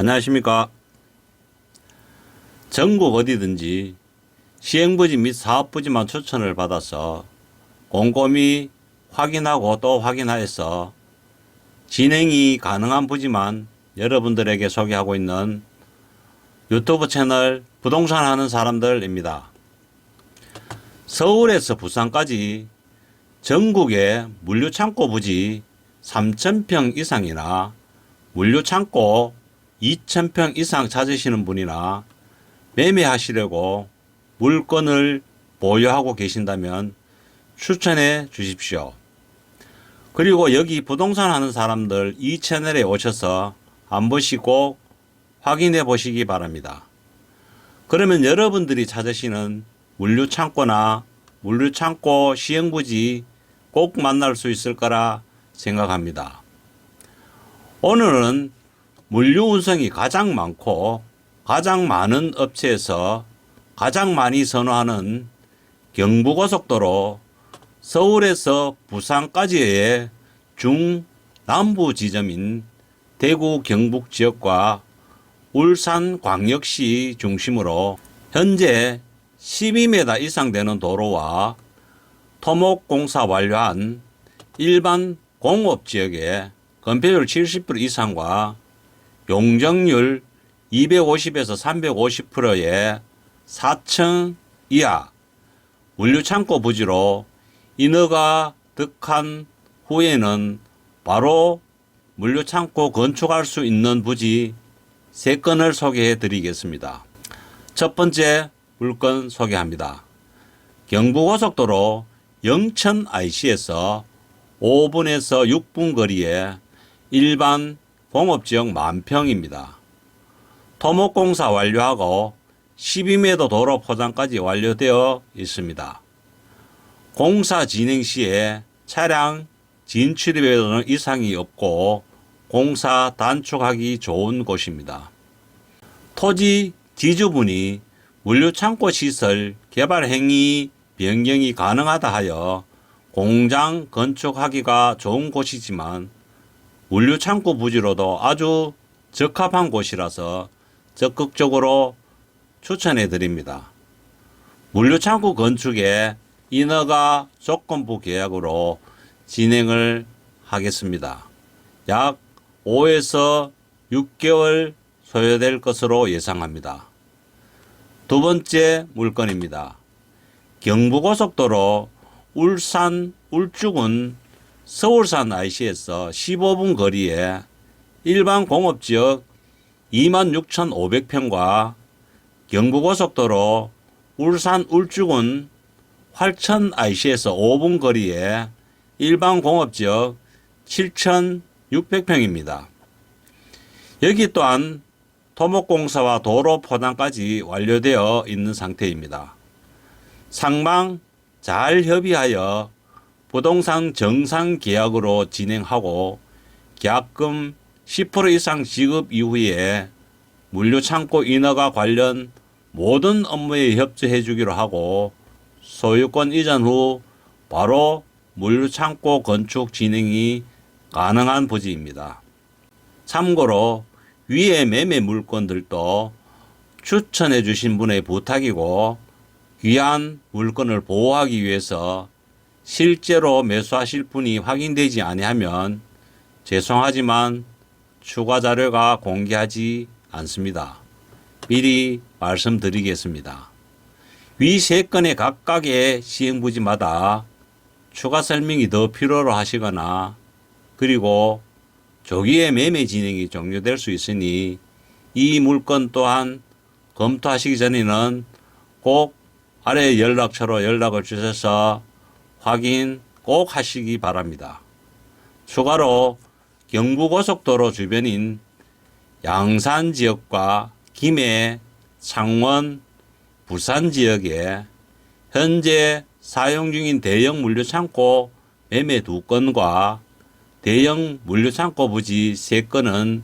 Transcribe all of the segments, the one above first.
안녕하십니까. 전국 어디든지 시행부지 및 사업부지만 추천을 받아서 꼼꼼히 확인하고 또 확인하여서 진행이 가능한 부지만 여러분들에게 소개하고 있는 유튜브 채널 부동산 하는 사람들입니다. 서울에서 부산까지 전국의 물류창고 부지 3,000평 이상이나 물류창고 2,000평 이상 찾으시는 분이나 매매하시려고 물건을 보유하고 계신다면 추천해 주십시오. 그리고 여기 부동산 하는 사람들 이 채널에 오셔서 한 번씩 꼭 확인해 보시기 바랍니다. 그러면 여러분들이 찾으시는 물류창고나 물류창고 시행부지 꼭 만날 수 있을 거라 생각합니다. 오늘은 물류 운송이 가장 많고 가장 많은 업체에서 가장 많이 선호하는 경부고속도로 서울에서 부산까지의 중남부 지점인 대구 경북 지역과 울산 광역시 중심으로 현재 12m 이상 되는 도로와 토목 공사 완료한 일반 공업 지역에 건폐율 70% 이상과 용적률 250에서 350%의 4층 이하 물류창고 부지로 인허가 득한 후에는 바로 물류창고 건축할 수 있는 부지 세 건을 소개해 드리겠습니다. 첫 번째 물건 소개합니다. 경부고속도로 영천 IC에서 5분에서 6분 거리에 일반 공업지역 만평입니다. 토목공사 완료하고 12m 도로 포장까지 완료되어 있습니다. 공사 진행 시에 차량 진출입에는 이상이 없고 공사 단축하기 좋은 곳입니다. 토지 지주분이 물류창고 시설 개발 행위 변경이 가능하다 하여 공장 건축하기가 좋은 곳이지만 물류 창고 부지로도 아주 적합한 곳이라서 적극적으로 추천해 드립니다. 물류 창고 건축에 인허가 조건부 계약으로 진행을 하겠습니다. 약 5에서 6개월 소요될 것으로 예상합니다. 두 번째 물건입니다. 경부고속도로 울산 울주군 서울산 IC에서 15분 거리에 일반 공업지역 26,500평과 경부고속도로 울산 울주군 활천 IC에서 5분 거리에 일반 공업지역 7,600평입니다. 여기 또한 토목공사와 도로 포장까지 완료되어 있는 상태입니다. 상방 잘 협의하여 부동산 정상 계약으로 진행하고 계약금 10% 이상 지급 이후에 물류 창고 인허가 관련 모든 업무에 협조해 주기로 하고 소유권 이전 후 바로 물류 창고 건축 진행이 가능한 부지입니다. 참고로 위에 매매 물건들도 추천해 주신 분의 부탁이고 귀한 물건을 보호하기 위해서 실제로 매수하실 분이 확인되지 아니하면 죄송하지만 추가 자료가 공개하지 않습니다. 미리 말씀드리겠습니다. 위 세 건의 각각의 시행부지마다 추가 설명이 더 필요로 하시거나 그리고 조기에 매매 진행이 종료될 수 있으니 이 물건 또한 검토하시기 전에는 꼭 아래 연락처로 연락을 주셔서 확인 꼭 하시기 바랍니다. 추가로 경부고속도로 주변인 양산 지역과 김해, 창원, 부산 지역에 현재 사용 중인 대형 물류창고 매매 두 건과 대형 물류창고 부지 세 건은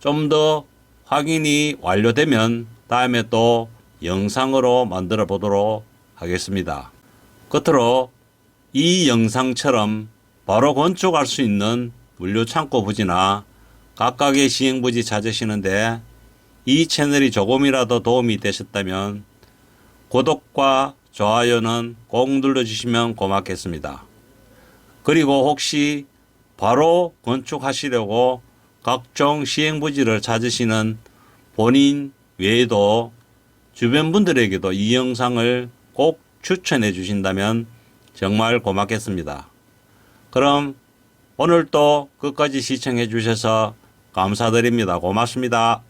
좀 더 확인이 완료되면 다음에 또 영상으로 만들어 보도록 하겠습니다. 끝으로 이 영상처럼 바로 건축할 수 있는 물류창고 부지나 각각의 시행부지 찾으시는데 이 채널이 조금이라도 도움이 되셨다면 구독과 좋아요는 꼭 눌러주시면 고맙겠습니다. 그리고 혹시 바로 건축하시려고 각종 시행부지를 찾으시는 본인 외에도 주변 분들에게도 이 영상을 꼭 추천해 주신다면 정말 고맙겠습니다. 그럼 오늘도 끝까지 시청해 주셔서 감사드립니다. 고맙습니다.